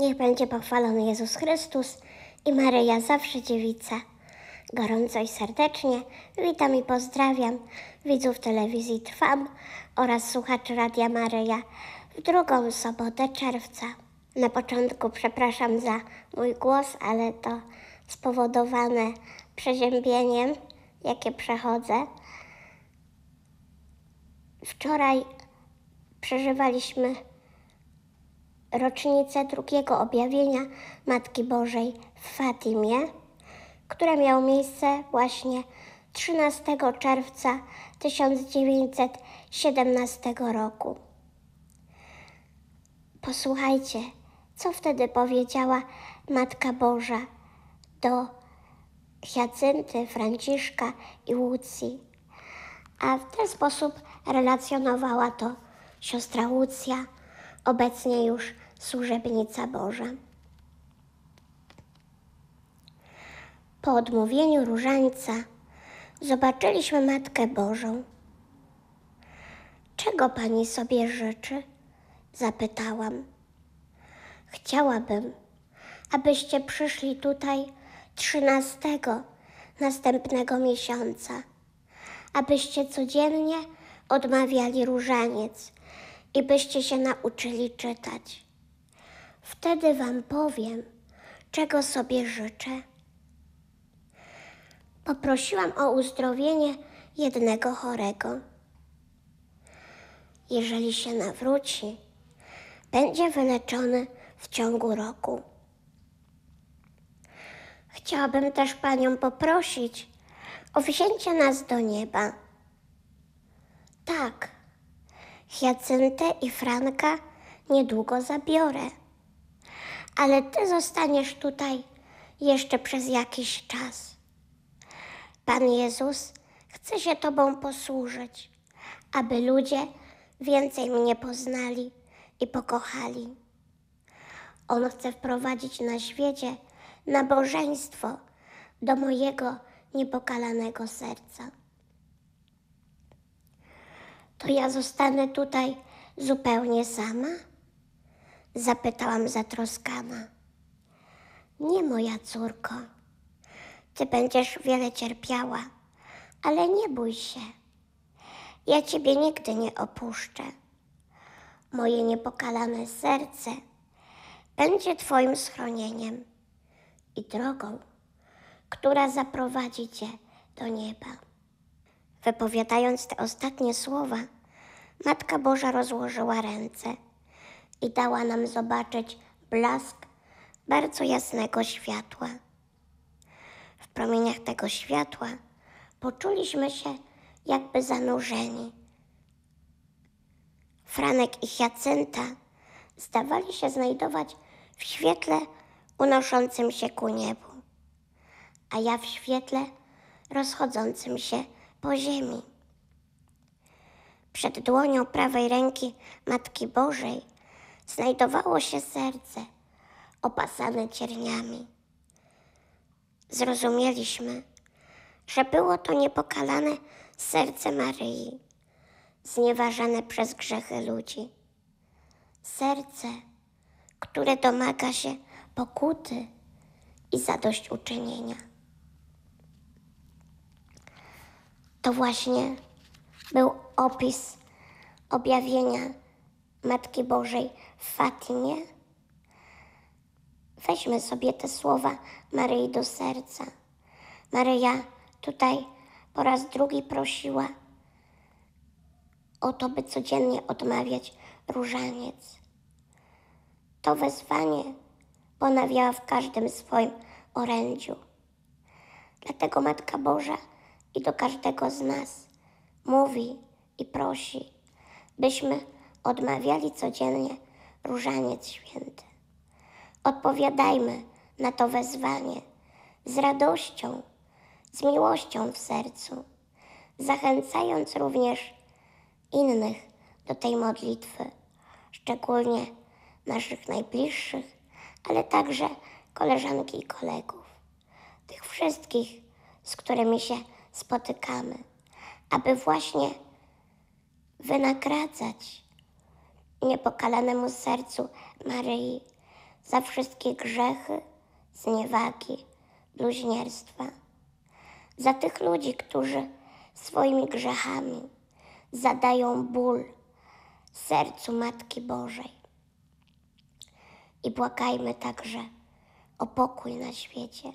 Niech będzie pochwalony Jezus Chrystus i Maryja zawsze dziewica. Gorąco i serdecznie witam i pozdrawiam widzów telewizji Trwam oraz słuchaczy Radia Maryja w drugą sobotę czerwca. Na początku przepraszam za mój głos, ale to spowodowane przeziębieniem, jakie przechodzę. Wczoraj przeżywaliśmy rocznicę drugiego objawienia Matki Bożej w Fatimie, które miało miejsce właśnie 13 czerwca 1917 roku. Posłuchajcie, co wtedy powiedziała Matka Boża do Hiacynty, Franciszka i Łucji. A w ten sposób relacjonowała to siostra Łucja, obecnie już służebnica Boża. Po odmówieniu różańca zobaczyliśmy Matkę Bożą. Czego pani sobie życzy? Zapytałam. Chciałabym, abyście przyszli tutaj trzynastego następnego miesiąca, abyście codziennie odmawiali różaniec i byście się nauczyli czytać. Wtedy wam powiem, czego sobie życzę. Poprosiłam o uzdrowienie jednego chorego. Jeżeli się nawróci, będzie wyleczony w ciągu roku. Chciałabym też Panią poprosić o wzięcie nas do nieba. Tak, Hiacyntę i Franka niedługo zabiorę, ale Ty zostaniesz tutaj jeszcze przez jakiś czas. Pan Jezus chce się Tobą posłużyć, aby ludzie więcej mnie poznali i pokochali. On chce wprowadzić na świecie nabożeństwo do mojego niepokalanego serca. To ja zostanę tutaj zupełnie sama? Zapytałam zatroskana. Nie, moja córko. Ty będziesz wiele cierpiała, ale nie bój się. Ja ciebie nigdy nie opuszczę. Moje niepokalane serce będzie Twoim schronieniem i drogą, która zaprowadzi Cię do nieba. Wypowiadając te ostatnie słowa, Matka Boża rozłożyła ręce i dała nam zobaczyć blask bardzo jasnego światła. W promieniach tego światła poczuliśmy się jakby zanurzeni. Franek i Hiacynta zdawali się znajdować w świetle unoszącym się ku niebu, a ja w świetle rozchodzącym się po ziemi. Przed dłonią prawej ręki Matki Bożej znajdowało się serce opasane cierniami. Zrozumieliśmy, że było to niepokalane serce Maryi, znieważane przez grzechy ludzi. Serce, które domaga się pokuty i zadośćuczynienia. To właśnie był opis objawienia Matki Bożej w Fatimie. Weźmy sobie te słowa Maryi do serca. Maryja tutaj po raz drugi prosiła o to, by codziennie odmawiać różaniec. To wezwanie ponawiała w każdym swoim orędziu. Dlatego Matka Boża i do każdego z nas mówi i prosi, byśmy odmawiali codziennie różaniec święty. Odpowiadajmy na to wezwanie z radością, z miłością w sercu, zachęcając również innych do tej modlitwy, szczególnie naszych najbliższych, ale także koleżanki i kolegów, tych wszystkich, z którymi się spotykamy, aby właśnie wynagradzać niepokalanemu sercu Maryi za wszystkie grzechy, zniewagi, bluźnierstwa, za tych ludzi, którzy swoimi grzechami zadają ból sercu Matki Bożej. I błagajmy także o pokój na świecie,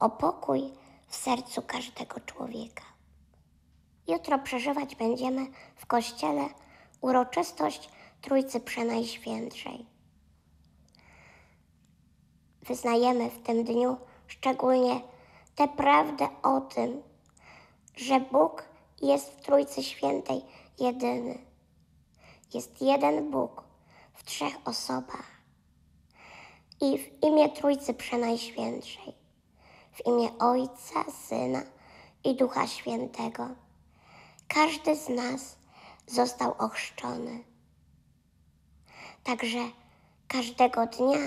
o pokój w sercu każdego człowieka. Jutro przeżywać będziemy w kościele uroczystość Trójcy Przenajświętszej. Wyznajemy w tym dniu szczególnie tę prawdę o tym, że Bóg jest w Trójcy Świętej jedyny. Jest jeden Bóg w trzech osobach. I w imię Trójcy Przenajświętszej, w imię Ojca, Syna i Ducha Świętego, każdy z nas został ochrzczony. Także każdego dnia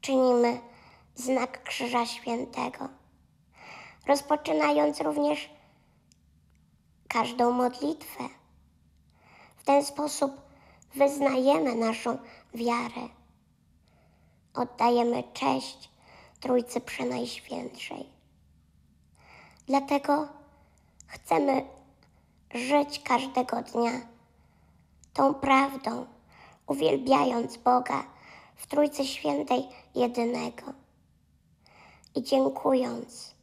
czynimy znak Krzyża Świętego, rozpoczynając również każdą modlitwę. W ten sposób wyznajemy naszą wiarę. Oddajemy cześć Trójcy Przenajświętszej. Dlatego chcemy żyć każdego dnia tą prawdą, uwielbiając Boga w Trójcy Świętej jedynego i dziękując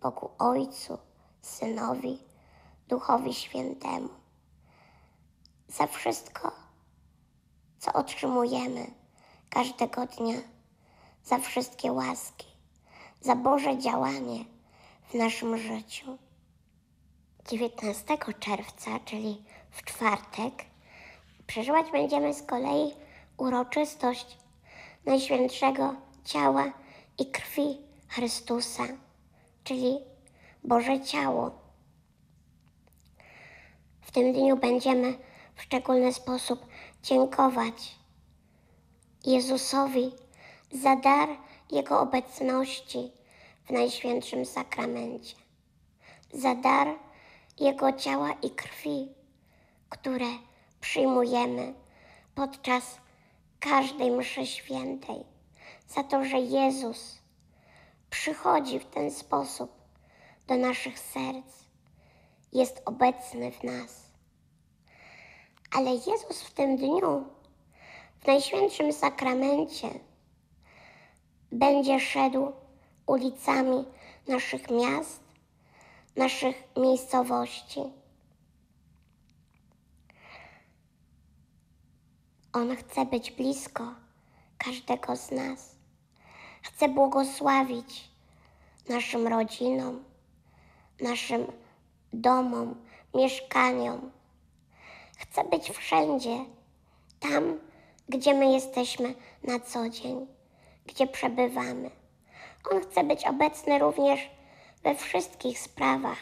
Bogu Ojcu, Synowi, Duchowi Świętemu za wszystko, co otrzymujemy każdego dnia, za wszystkie łaski, za Boże działanie w naszym życiu. 19 czerwca, czyli w czwartek, przeżywać będziemy z kolei uroczystość Najświętszego Ciała i Krwi Chrystusa, czyli Boże Ciało. W tym dniu będziemy w szczególny sposób dziękować Jezusowi za dar Jego obecności w Najświętszym Sakramencie, za dar Jego ciała i krwi, które przyjmujemy podczas każdej mszy świętej, za to, że Jezus przychodzi w ten sposób do naszych serc, jest obecny w nas. Ale Jezus w tym dniu, w Najświętszym Sakramencie, będzie szedł ulicami naszych miast, naszych miejscowości. On chce być blisko każdego z nas. Chce błogosławić naszym rodzinom, naszym domom, mieszkaniom. Chce być wszędzie, tam, gdzie my jesteśmy na co dzień, gdzie przebywamy. On chce być obecny również we wszystkich sprawach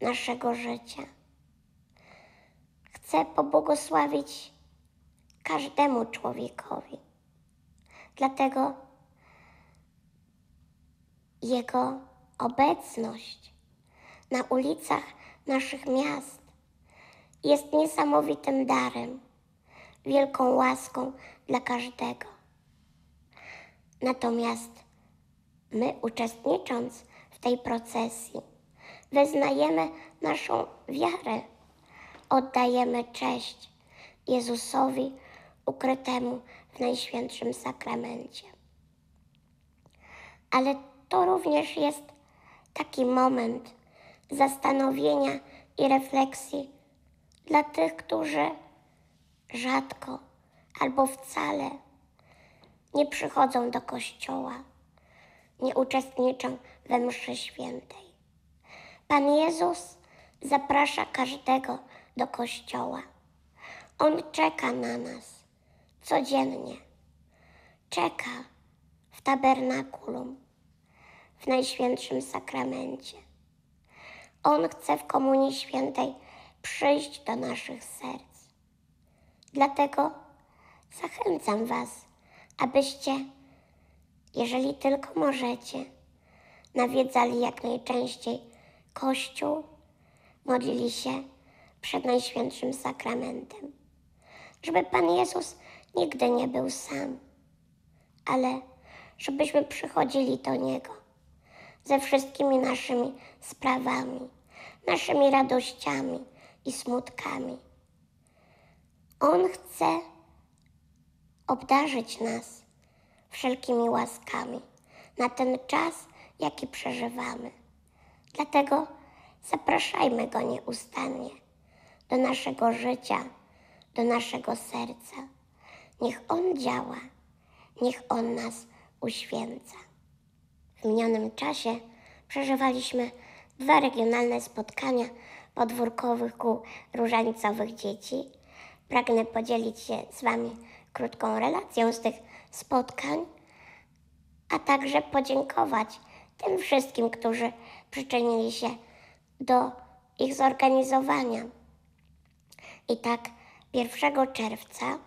naszego życia. Chce pobłogosławić każdemu człowiekowi. Dlatego Jego obecność na ulicach naszych miast jest niesamowitym darem, wielką łaską dla każdego. Natomiast my, uczestnicząc w tej procesji, wyznajemy naszą wiarę, oddajemy cześć Jezusowi ukrytemu w Najświętszym Sakramencie. Ale to również jest taki moment zastanowienia i refleksji dla tych, którzy rzadko albo wcale nie przychodzą do kościoła, nie uczestniczą we mszy świętej. Pan Jezus zaprasza każdego do kościoła. On czeka na nas codziennie. Czeka w tabernakulum, w Najświętszym Sakramencie. On chce w Komunii Świętej przyjść do naszych serc. Dlatego zachęcam Was, abyście, jeżeli tylko możecie, nawiedzali jak najczęściej Kościół, modlili się przed Najświętszym Sakramentem, żeby Pan Jezus nigdy nie był sam, ale żebyśmy przychodzili do Niego ze wszystkimi naszymi sprawami, naszymi radościami i smutkami. On chce obdarzyć nas wszelkimi łaskami na ten czas, jaki przeżywamy. Dlatego zapraszajmy Go nieustannie do naszego życia, do naszego serca. Niech On działa, niech On nas uświęca. W minionym czasie przeżywaliśmy dwa regionalne spotkania podwórkowych kół różańcowych dzieci. Pragnę podzielić się z Wami krótką relacją z tych spotkań, a także podziękować tym wszystkim, którzy przyczynili się do ich zorganizowania. I tak 1 czerwca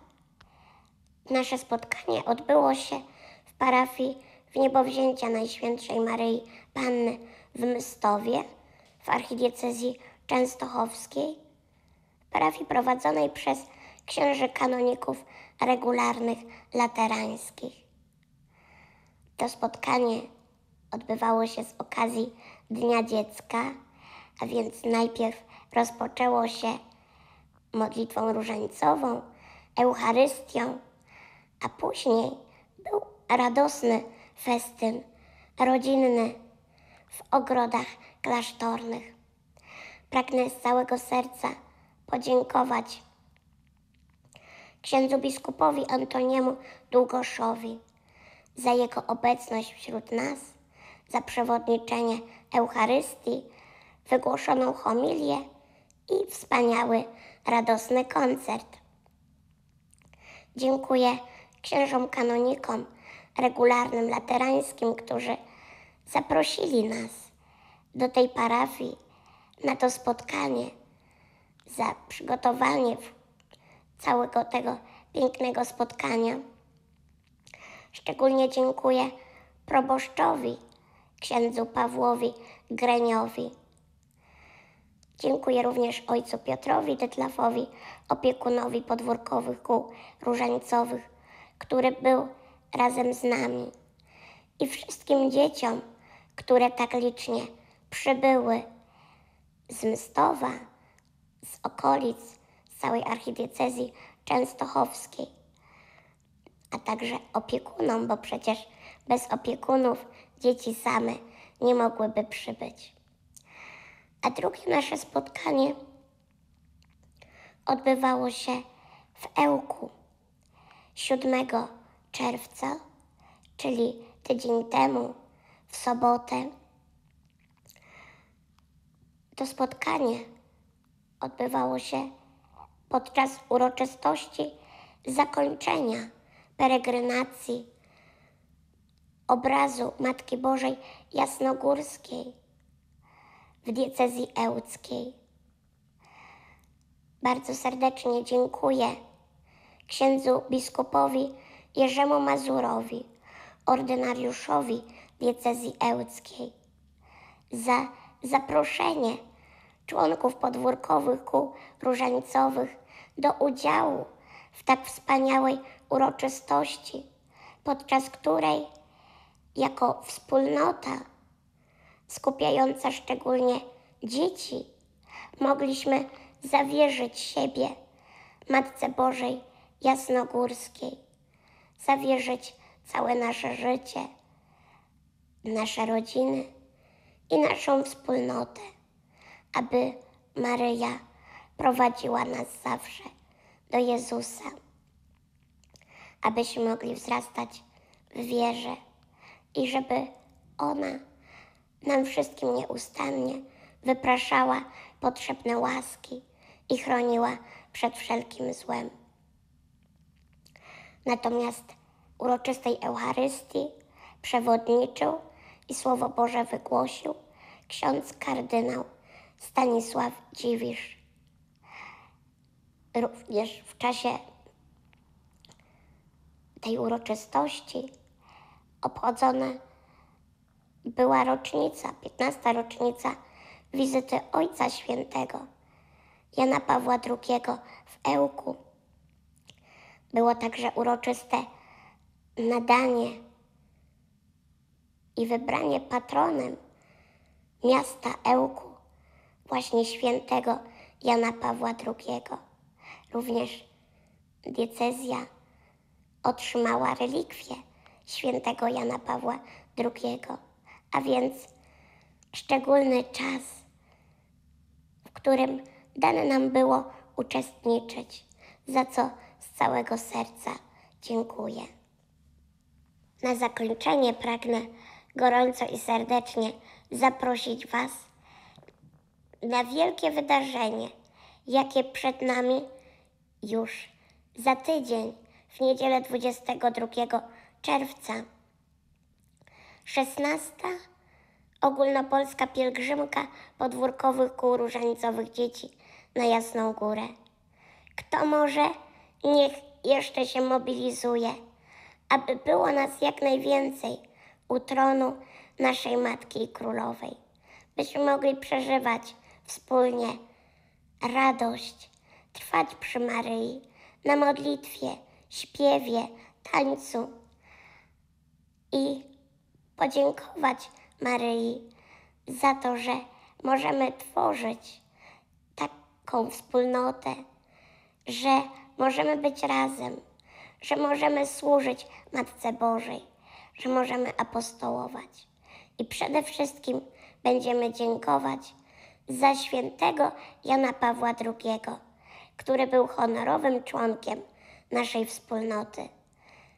nasze spotkanie odbyło się w parafii w niebowzięcia Najświętszej Maryi Panny w Mystowie w archidiecezji częstochowskiej, parafii prowadzonej przez księży kanoników regularnych laterańskich. To spotkanie odbywało się z okazji Dnia Dziecka, a więc najpierw rozpoczęło się modlitwą różańcową, Eucharystią, a później był radosny festyn rodzinny w ogrodach klasztornych. Pragnę z całego serca podziękować księdzu biskupowi Antoniemu Długoszowi za jego obecność wśród nas, za przewodniczenie Eucharystii, wygłoszoną homilię i wspaniały, radosny koncert. Dziękuję księżom kanonikom regularnym laterańskim, którzy zaprosili nas do tej parafii na to spotkanie, za przygotowanie całego tego pięknego spotkania. Szczególnie dziękuję proboszczowi, księdzu Pawłowi Greniowi. Dziękuję również ojcu Piotrowi Detlafowi, opiekunowi podwórkowych kół różańcowych, który był razem z nami i wszystkim dzieciom, które tak licznie przybyły z Mystowa, z okolic, z całej archidiecezji częstochowskiej, a także opiekunom, bo przecież bez opiekunów dzieci same nie mogłyby przybyć. A drugie nasze spotkanie odbywało się w Ełku 7 czerwca, czyli tydzień temu, w sobotę. To spotkanie odbywało się podczas uroczystości zakończenia peregrinacji obrazu Matki Bożej Jasnogórskiej w diecezji ełckiej. Bardzo serdecznie dziękuję księdzu biskupowi Jerzemu Mazurowi, ordynariuszowi diecezji ełckiej, za zaproszenie członków podwórkowych kół różańcowych do udziału w tak wspaniałej uroczystości, podczas której jako wspólnota skupiająca szczególnie dzieci mogliśmy zawierzyć siebie Matce Bożej Jasnogórskiej, zawierzyć całe nasze życie, nasze rodziny i naszą wspólnotę aby Maryja prowadziła nas zawsze do Jezusa, abyśmy mogli wzrastać w wierze i żeby ona nam wszystkim nieustannie wypraszała potrzebne łaski i chroniła przed wszelkim złem. Natomiast uroczystej Eucharystii przewodniczył i Słowo Boże wygłosił ksiądz kardynał Stanisław Dziwisz. Również w czasie tej uroczystości obchodzona była rocznica, 15. rocznica wizyty Ojca Świętego Jana Pawła II w Ełku. Było także uroczyste nadanie i wybranie patronem miasta Ełku właśnie świętego Jana Pawła II. Również diecezja otrzymała relikwie świętego Jana Pawła II, a więc szczególny czas, w którym dane nam było uczestniczyć, za co całego serca dziękuję. Na zakończenie pragnę gorąco i serdecznie zaprosić Was na wielkie wydarzenie, jakie przed nami już za tydzień, w niedzielę 22 czerwca. 16. Ogólnopolska pielgrzymka podwórkowych kół różanicowych dzieci na Jasną Górę. Kto może, niech jeszcze się mobilizuje, aby było nas jak najwięcej u tronu naszej Matki i Królowej, byśmy mogli przeżywać wspólnie radość, trwać przy Maryi, na modlitwie, śpiewie, tańcu i podziękować Maryi za to, że możemy tworzyć taką wspólnotę, że możemy być razem, że możemy służyć Matce Bożej, że możemy apostołować. I przede wszystkim będziemy dziękować za świętego Jana Pawła II, który był honorowym członkiem naszej wspólnoty.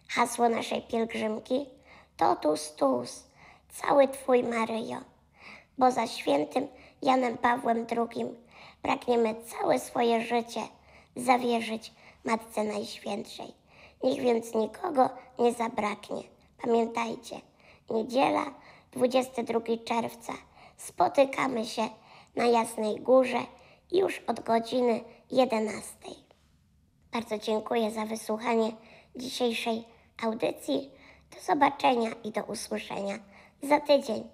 Hasło naszej pielgrzymki Totus Tus, cały Twój Maryjo, bo za świętym Janem Pawłem II pragniemy całe swoje życie zawierzyć Matce Najświętszej. Niech więc nikogo nie zabraknie. Pamiętajcie, niedziela 22 czerwca spotykamy się na Jasnej Górze już od godziny 11. Bardzo dziękuję za wysłuchanie dzisiejszej audycji. Do zobaczenia i do usłyszenia za tydzień.